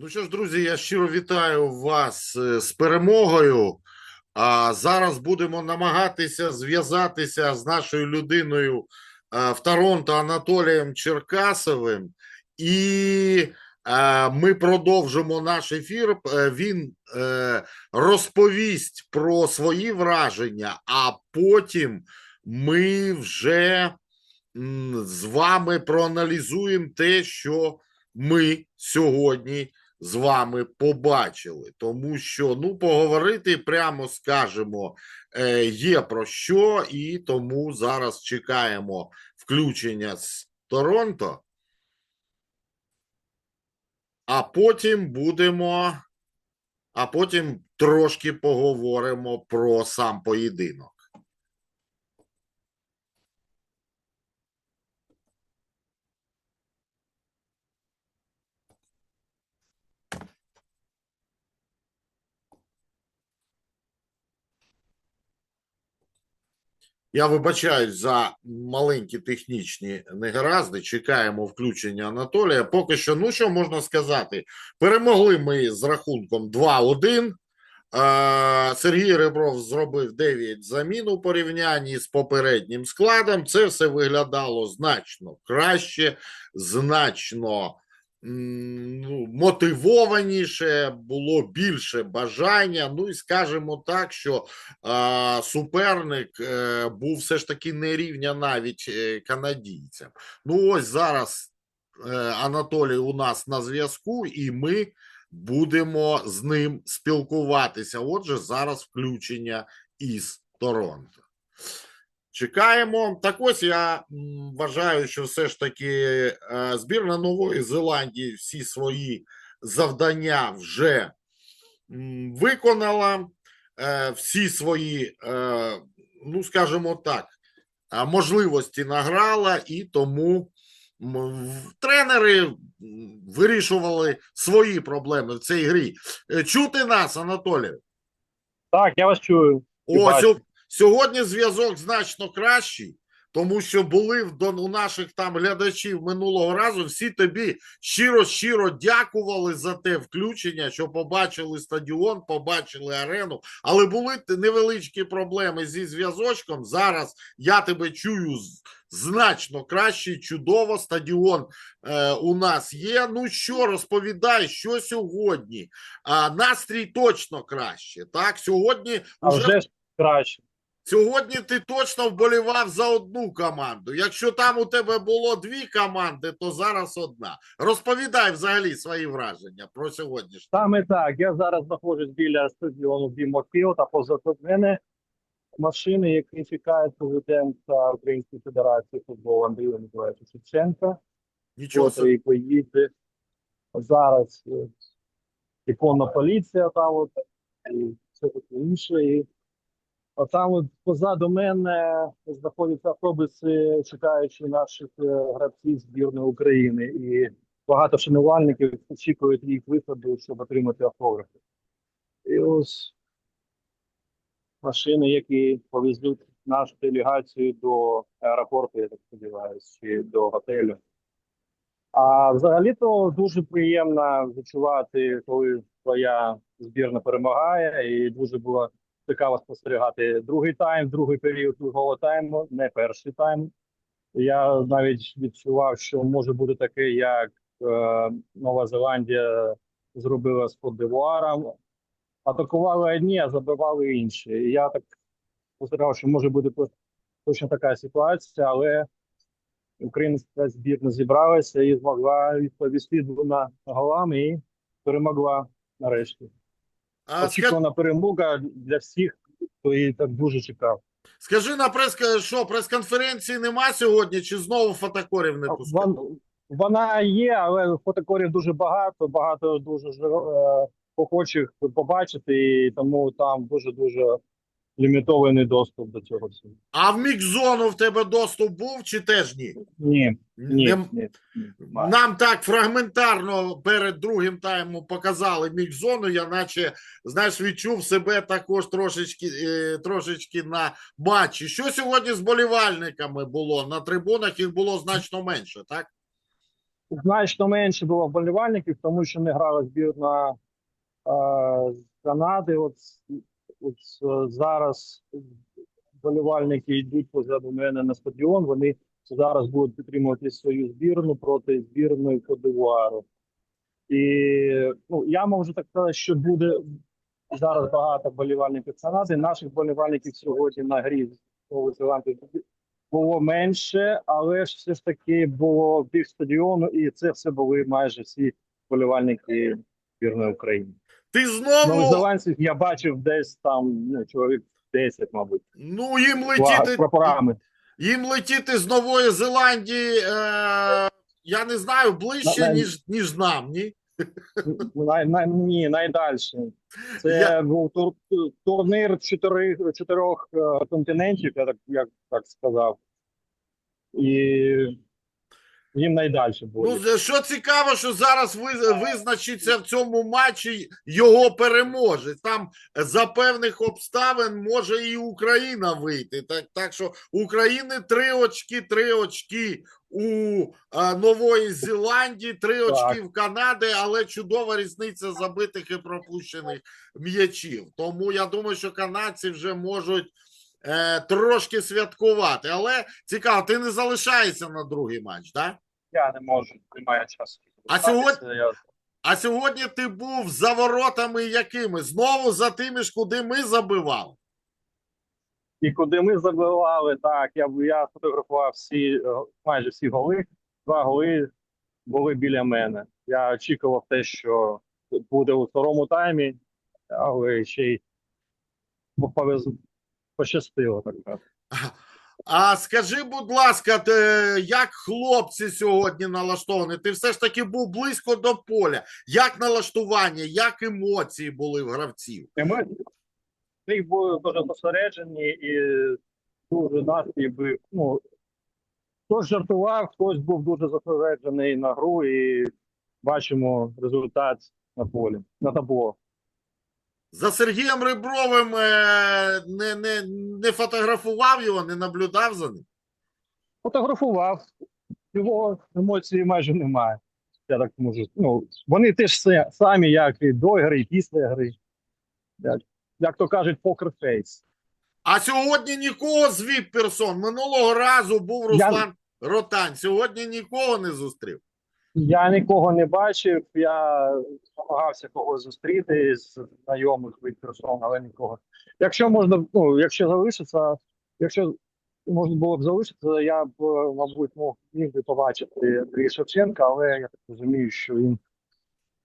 Ну що ж, друзі, я щиро вітаю вас е, з перемогою. А зараз будемо намагатися зв'язатися з нашою людиною е, в Торонто Анатолієм Черкасовим, і е, ми продовжимо наш ефір. Він розповість про свої враження, а потім ми вже з вами проаналізуємо те, що ми сьогодні з вами побачили, тому що ну поговорити прямо скажемо е, є про що, і тому зараз чекаємо включення з Торонто. А потім будемо, а потім трошки поговоримо про сам поєдинок. Я вибачаюсь за маленькі технічні негаразди. Чекаємо включення Анатолія. Поки що, ну що можна сказати? Перемогли ми з рахунком 2-1. Е, Сергій Ребров зробив 9 замін у порівнянні з попереднім складом. Це все виглядало значно краще, значно ну, мотивованіше, було більше бажання. Ну і скажімо так, що а, суперник е, був все ж таки не рівня навіть е, канадійцям. Ну, ось зараз е, Анатолій у нас на зв'язку, і ми будемо з ним спілкуватися. Отже, зараз включення із Торонто. Чекаємо. Так ось я вважаю, що все ж таки е, збірна Нової Зеландії всі свої завдання вже виконала е, всі свої, е, ну скажімо так, можливості награла, і тому тренери вирішували свої проблеми в цій грі. Чути нас, Анатолію? Так, я вас чую. І О, бачу. сьо- сьогодні зв'язок значно кращий, тому що були у наших там глядачів минулого разу. Всі тобі щиро щиро дякували за те включення, що побачили стадіон, побачили арену. Але були невеличкі проблеми зі зв'язочком. Зараз я тебе чую значно краще, чудово. Стадіон е, у нас є. Ну що розповідай, що сьогодні? А, настрій точно краще. Так, сьогодні А уже вже краще. Сьогодні ти точно вболівав за одну команду. Якщо там у тебе було дві команди, то зараз одна. Розповідай взагалі свої враження про сьогоднішнє. Саме так. Я зараз знаходжусь біля стадіону Бімофілд, а позаду мене машини, які чекають президента Української Федерації футболу Андрія Миколаївича Шевченка, Нічого собі. поїде зараз е, і конна поліція там от, і все таке інше. І а там от позаду мене знаходяться автобуси, чекаючи наших е, гравців збірної України. І багато шанувальників очікують їх виходу, щоб отримати автографи. І ось машини, які повезуть нашу делегацію до аеропорту, я так сподіваюся, чи до готелю. А взагалі-то дуже приємно відчувати, коли твоя збірна перемагає, і дуже було цікаво спостерігати другий тайм, другий період другого тайму, не перший тайм. Я навіть відчував, що може бути таке, як е, Нова Зеландія зробила з Кот-д'Івуаром. Атакували одні, а забивали інші. І я так спостерігав, що може бути точно така ситуація, але українська збірна зібралася і змогла відповісти двома голами і перемогла нарешті. Очікувана перемога для всіх, хто її так дуже чекав. скажи на прес що прес-конференції нема сьогодні, чи знову фотокорів не пускають? Вона є, але фотокорів дуже багато, багато дуже е, охочих побачити, і тому там дуже дуже лімітований доступ до цього всього. А в мікзону в тебе доступ був чи теж ні? Ні, ні, Нем- ні, немає. Нам так фрагментарно перед другим таймом показали мікзону. Я наче знаєш, відчув себе також трошечки, е, трошечки на матчі. Що сьогодні з болівальниками було на трибунах? Їх було значно менше, так? значно менше було вболівальників, тому що не грала збірна е, з Канади. От, от е, зараз вболівальники йдуть позаду мене на стадіон. Вони зараз будуть підтримувати свою збірну проти збірної Кодивуару. І ну, я можу так сказати, що буде зараз багато вболівальників Канади. Наших вболівальників сьогодні на грі з було менше, але ж все ж таки було більш стадіону, і це все були майже всі вболівальники збірної України. Ти Новозеландців знову я бачив десь там ну, чоловік 10, мабуть, ну їм летіти прапорами. їм летіти з Нової Зеландії. Е, я не знаю ближче, На- на- ніж ніж нам, ні? Най, най, ні, найдальше. Це Я- був тур, турнір чотирьох, чотирьох е, континентів, я так, як так сказав. І їм найдальше було. Ну, що цікаво, що зараз ви, визначиться в цьому матчі його переможець. Там за певних обставин може і Україна вийти. Так, так що України три очки, три очки у а, Нової Зеландії, три Так. очки в Канади, але чудова різниця забитих і пропущених м'ячів. Тому я думаю, що канадці вже можуть. Е, трошки святкувати, але цікаво, ти не залишаєшся на другий матч, так? Я не можу, немає часу. А сьогодні- Я- А сьогодні ти був за воротами якими? Знову за тими ж, куди ми забивали. І куди ми забивали, так, я, я фотографував всі, е, майже всі голи. Два голи були біля мене. Я очікував те, що буде у второму таймі, але ще й повезло, пощастило так. А скажи, будь ласка, ти, як хлопці сьогодні налаштовані? Ти все ж таки був близько до поля. Як налаштування, як емоції були в гравців? І ми були дуже зосереджені і дуже настрій би, ну, хтось жартував, хтось був дуже зосереджений на гру і бачимо результат на полі, на табло. За Сергієм Ребровим е, не, не, не фотографував його, не наблюдав за ним. Фотографував, його емоцій майже немає. Я так можу. Ну, вони теж самі, як і до гри, і після гри. Як, як то кажуть, покерфейс. А сьогодні нікого з віп-персон. Минулого разу був Я- Руслан Ротань. Сьогодні нікого не зустрів. Я нікого не бачив, я намагався когось зустріти з знайомих від персон, але нікого. Якщо можна, ну, якщо залишиться, якщо можна було б залишитися, я б, е, мабуть, мог міг би побачити Андрія Шевченка, але я так розумію, що він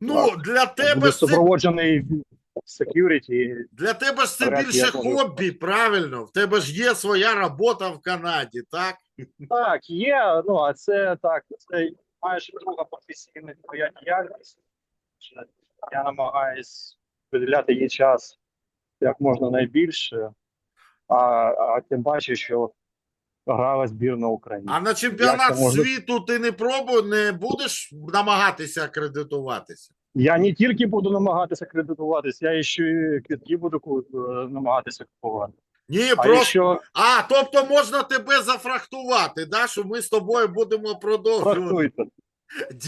Ну, Так. для тебе супроводжений security. Для тебе ж це більше хобі, правильно? В тебе ж є своя робота в Канаді, так? Так, є, ну, а це так, це майже друга професійна твоя діяльність. Я намагаюсь виділяти їй час як можна найбільше, а, а тим паче, що грала збірна України. А на чемпіонат Як світу ти не пробуй, не будеш намагатися акредитуватися? Я не тільки буду намагатися кредитуватись, я ще й квітки буду е, намагатися купувати. Ні, А просто. якщо А, тобто можна тебе зафрахтувати, да? що ми з тобою будемо продовжувати. працюєте.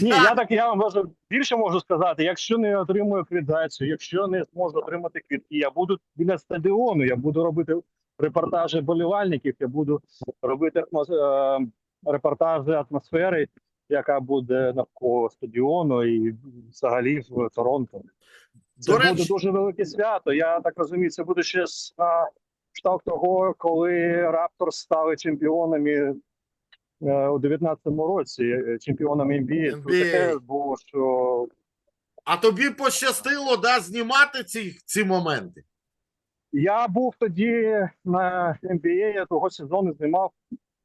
Ні, я так я вам можу більше можу сказати. Якщо не отримую акредитацію, якщо не зможу отримати квітки, я буду біля стадіону, я буду робити репортажі болівальників, я буду робити е, репортажі атмосфери, яка буде навколо стадіону і взагалі в Торонто. Це До буде речі, дуже велике свято. Я так розумію, це буде ще з кшталт того, коли Раптор стали чемпіонами е, у 19-му році, е, чемпіонами NBA. NBA. таке було, що а тобі пощастило да, знімати ці, ці моменти? я був тоді на NBA, я того сезону знімав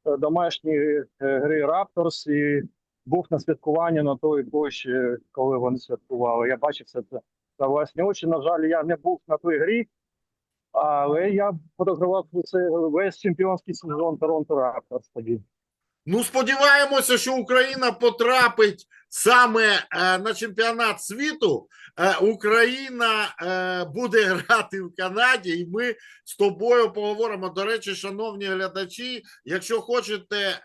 е, домашні гри Raptors і був на святкуванні на той площі, коли вони святкували. Я бачив все це на власні очі. На жаль, я не був на той грі, але я фотографував весь чемпіонський сезон Торонто Рапторс тоді. Ну, сподіваємося, що Україна потрапить саме е, на чемпіонат світу е, Україна е, буде грати в Канаді, і ми з тобою поговоримо. До речі, шановні глядачі, якщо хочете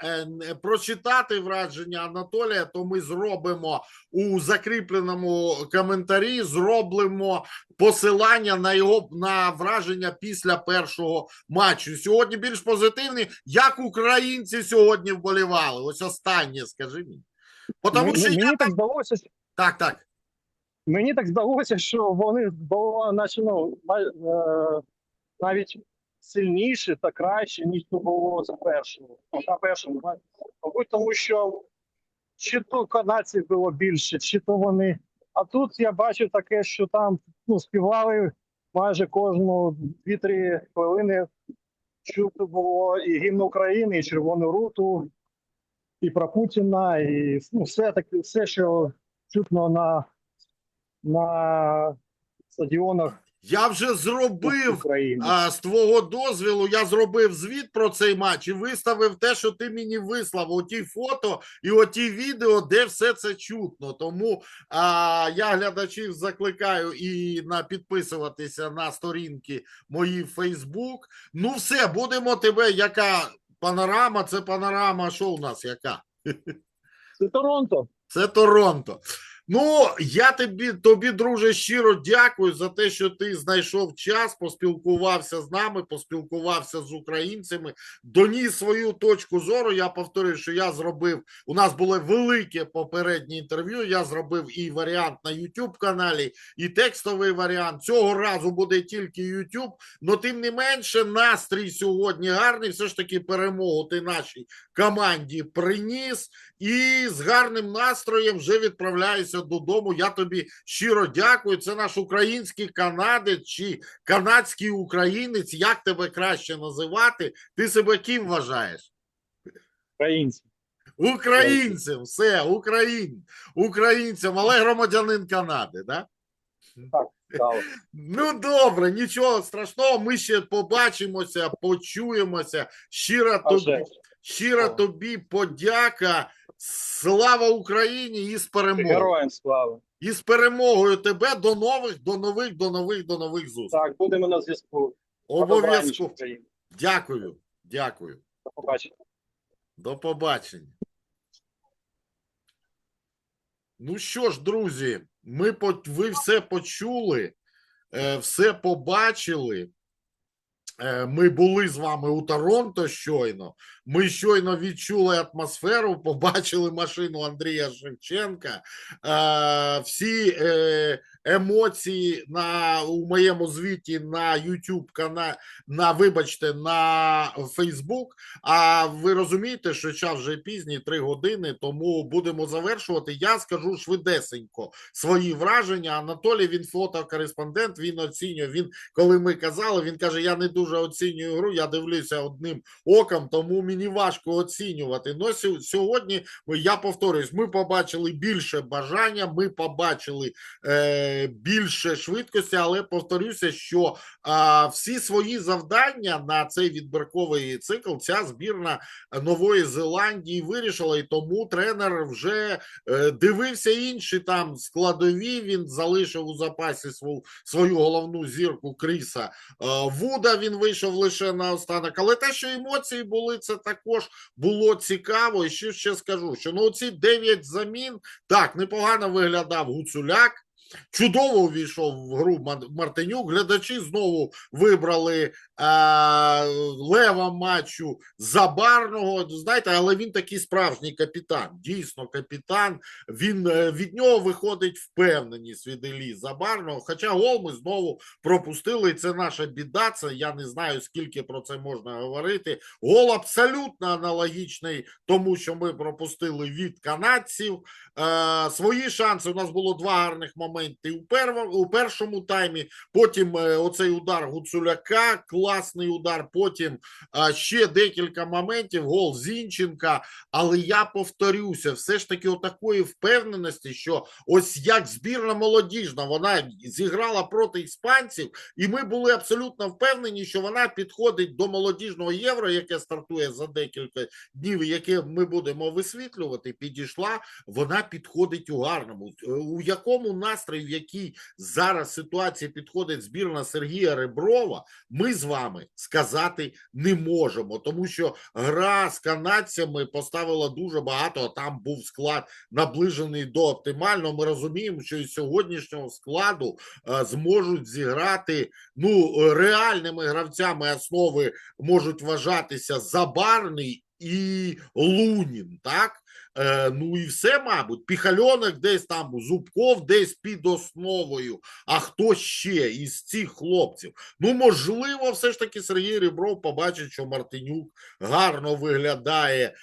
прочитати враження Анатолія, то ми зробимо у закріпленому коментарі. Зробимо посилання на його на враження після першого матчу. Сьогодні більш позитивний. Як українці сьогодні вболівали? Ось останнє, скажи мені. Потому що мені я... так здалося, що- так, так. мені так здалося, що вони було наче ну, е, навіть сильніше та краще, ніж це було за першого. На першому. мабуть. Мабуть, тому що чи то канадців було більше, чи то вони. А тут я бачив таке, що там ну, співали майже кожну 2-3 хвилини. Чути було і гімн України, і Червону руту, і про Путіна, і ну, все таке, все, що чутно на, на стадіонах Я вже зробив а, з твого дозвілу. Я зробив звіт про цей матч і виставив те, що ти мені вислав. Оті фото і оті відео, де все це чутно. Тому а, я глядачів закликаю і на підписуватися на сторінки мої в Фейсбук. Ну, все, будемо тебе. Яка панорама? Це панорама. Що у нас? Яка? Це Торонто. Це Торонто. Ну, я тобі, тобі, друже, щиро дякую за те, що ти знайшов час, поспілкувався з нами, поспілкувався з українцями, доніс свою точку зору. Я повторюю, що я зробив. У нас було велике попереднє інтерв'ю. Я зробив і варіант на YouTube каналі, і текстовий варіант. Цього разу буде тільки YouTube. Но тим не менше, настрій сьогодні гарний. Все ж таки, перемогу ти нашій команді приніс. І з гарним настроєм вже відправляюся додому. Я тобі щиро дякую. Це наш український канадець чи канадський українець. Як тебе краще називати? Ти себе ким вважаєш? Українці. Українцем, все, Україн, українцем, але громадянин Канади, да? Стало. Ну добре, нічого страшного. Ми ще побачимося, почуємося. Щира тобі, щира тобі подяка. Слава Україні і з перемогою. Героям слава. І з перемогою тебе до нових, до нових, до нових, до нових зустрічей. Так, будемо на зв'язку. Обов'язково. Дякую. Дякую. До побачення. До побачення. Ну що ж, друзі, ми ви все почули, е, все побачили. Е, Ми були з вами у Торонто щойно. Ми щойно відчули атмосферу, побачили машину Андрія Шевченка. Е, Всі е, емоції на у моєму звіті на YouTube каналі, на вибачте, на Facebook. А ви розумієте, що час вже пізній, три години, тому будемо завершувати. Я скажу швидесенько свої враження. Анатолій він фотокореспондент. Він оцінює. Він коли ми казали, він каже: Я не дуже оцінюю гру. Я дивлюся одним оком, тому мені важко оцінювати. Но сьо- сьогодні я повторюсь, ми побачили більше бажання, ми побачили е, більше швидкості, але повторюся, що всі свої завдання на цей відбірковий цикл ця збірна Нової Зеландії вирішила, і тому тренер вже е, дивився інші там складові. Він залишив у запасі свою, свою головну зірку Кріса е, Вуда. Він вийшов лише на останок. Але те, що емоції були, це також було цікаво. І ще ще скажу, що ну ці дев'ять замін так непогано виглядав Гуцуляк. Чудово увійшов в гру Мартинюк. Глядачі знову вибрали лева матчу Забарного. Знаєте, але він такий справжній капітан. Дійсно, капітан. Він е, від нього виходить впевненість від Іллі Забарного. Хоча гол ми знову пропустили. Це наша біда. Це я не знаю скільки про це можна говорити. Гол абсолютно аналогічний тому, що ми пропустили від канадців. Е, свої шанси. У нас було два гарних моменти. у, першому таймі. Потім е, оцей удар Гуцуляка, класний удар. Потім ще декілька моментів. Гол Зінченка. Але я повторюся, все ж таки, отакої впевненості, що ось як збірна молодіжна, вона зіграла проти іспанців, і ми були абсолютно впевнені, що вона підходить до молодіжного євро, яке стартує за декілька днів, яке ми будемо висвітлювати. Підійшла, вона підходить у гарному. У якому настрої, в якій зараз ситуації підходить збірна Сергія Реброва, ми з вами сказати не можемо, тому що гра з канадцями поставила дуже багато. Там був склад наближений до оптимального. Ми розуміємо, що із сьогоднішнього складу е, зможуть зіграти ну е, реальними гравцями основи можуть вважатися Забарний і Лунін, так? Е, ну і все, мабуть, Піхальонок десь там, Зубков десь під основою. А хто ще із цих хлопців? Ну, можливо, все ж таки Сергій Рібров побачить, що Мартинюк гарно виглядає, е,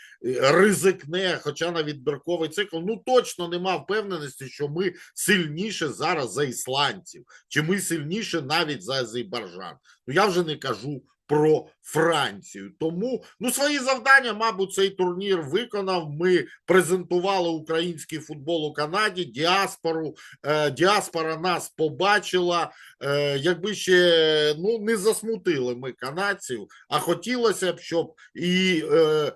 ризикне, хоча на відбірковий цикл. Ну точно нема впевненості, що ми сильніше зараз за ісландців, чи ми сильніше навіть за Азербайджан. Ну я вже не кажу про Францію. Тому ну свої завдання, мабуть, цей турнір виконав. Ми презентували український футбол у Канаді, діаспору. Е, діаспора нас побачила. Е, якби ще ну не засмутили ми канадців, а хотілося б, щоб і е,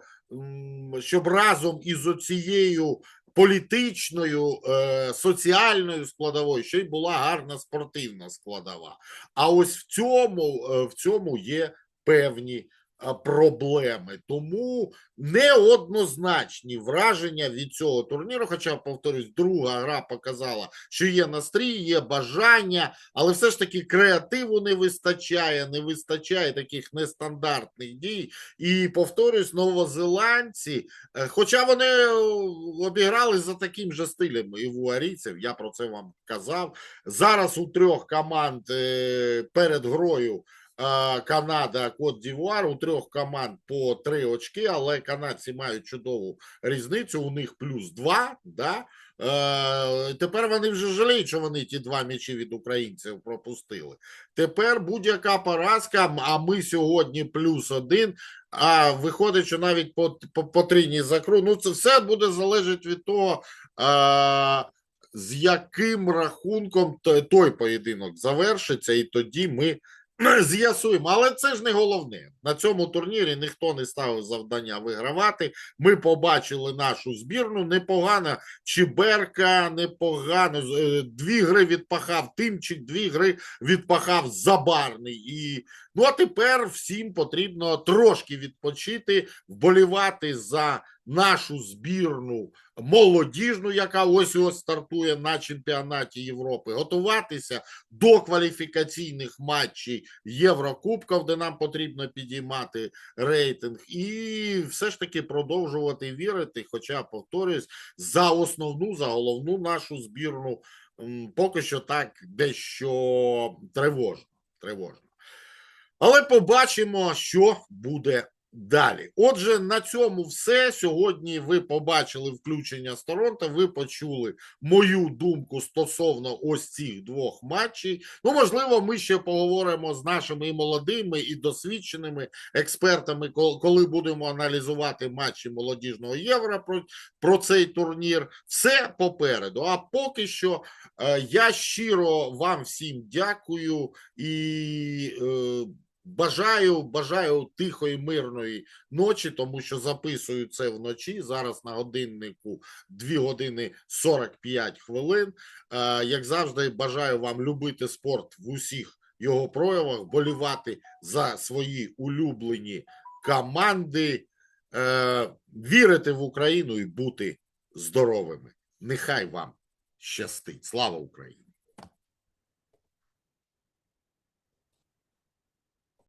щоб разом із оцією політичною, е, соціальною складовою що й була гарна спортивна складова. А ось в цьому, е, в цьому є певні проблеми. Тому неоднозначні враження від цього турніру. Хоча, повторюсь, друга гра показала, що є настрій, є бажання, але все ж таки креативу не вистачає, не вистачає таких нестандартних дій. І повторюсь, новозеландці, е, хоча вони е, обіграли за таким же стилем і вуарійців, я про це вам казав. Зараз у трьох команд е, перед грою. Канада, Кот Дівуар, у трьох команд по три очки, але канадці мають чудову різницю. У них плюс два. Да? Е, тепер вони вже жаліють, що вони ті два м'ячі від українців пропустили. Тепер будь-яка поразка, а ми сьогодні плюс один. А виходить, що навіть по, по, по трійній закру. Ну, це все буде залежати від того. Е, з яким рахунком той поєдинок завершиться, і тоді ми з'ясуємо. Але це ж не головне. На цьому турнірі ніхто не ставив завдання вигравати. Ми побачили нашу збірну. Непогана Чіберка, непогано. е, Дві гри відпахав Тимчик, дві гри відпахав Забарний. І ну а тепер всім потрібно трошки відпочити, вболівати за нашу збірну молодіжну, яка ось ось стартує на чемпіонаті Європи, готуватися до кваліфікаційних матчів Єврокубків, де нам потрібно підіймати рейтинг, і все ж таки продовжувати вірити. Хоча, повторюсь, за основну, за головну нашу збірну поки що так дещо тривожно. тривожно. Але побачимо, що буде далі. Отже, на цьому все. Сьогодні ви побачили включення з Торонто, ви почули мою думку стосовно ось цих двох матчів. Ну, можливо, ми ще поговоримо з нашими молодими і досвідченими експертами, коли будемо аналізувати матчі молодіжного євро про, про цей турнір. Все попереду. А поки що е, я щиро вам всім дякую і. Бажаю, бажаю тихої, мирної ночі, тому що записую це вночі. Зараз на годиннику 2 години 45 хвилин. Е, Як завжди, бажаю вам любити спорт в усіх його проявах, болівати за свої улюблені команди, е, вірити в Україну і бути здоровими. Нехай вам щастить. Слава Україні!